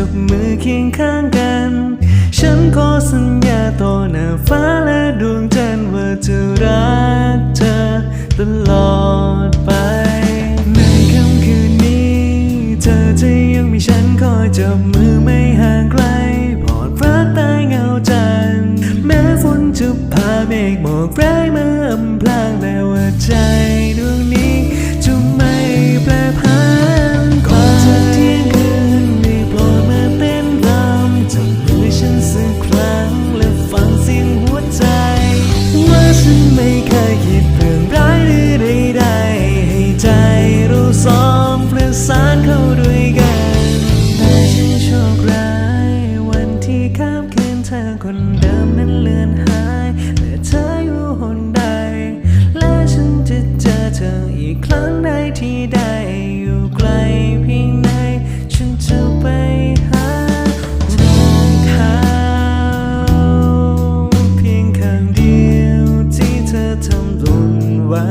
จับมือเคียงข้างกัน ฉันขอสัญญาต่อหน้าฟ้าและดวงจันทร์ว่าจะรักเธอตลอดไป ในค่ำคืนนี้ เธอจะยังมีฉันคอยจับมือไม่ห่างไกลพอดฟ้าใต้เงาจันทร์แม้ฝนจะพาเมฆหมอกแรงมาอำพรางแต่ว่าใจดวงนี้ เธอคนเดิมนั้นเลือนหายและเธออยู่หนใด และฉันจะเจอเธออีกครั้งใดที่ใดอยู่ไกลเพียงไหนฉันจะไปหาเธอเขาเพียงครั้งเดียวที่เธอทำหล่นไว้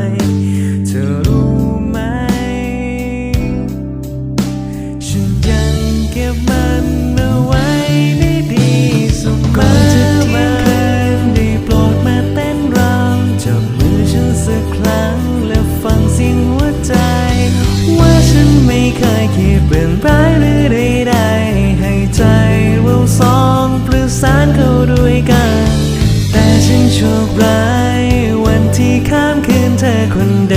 ที่เปลี่ยนร้ายหรือใดๆให้ใจเราสองประสานเข้าด้วยกัน แต่ฉันโชคร้าย วันที่ข้ามคืนเธอคนเดียว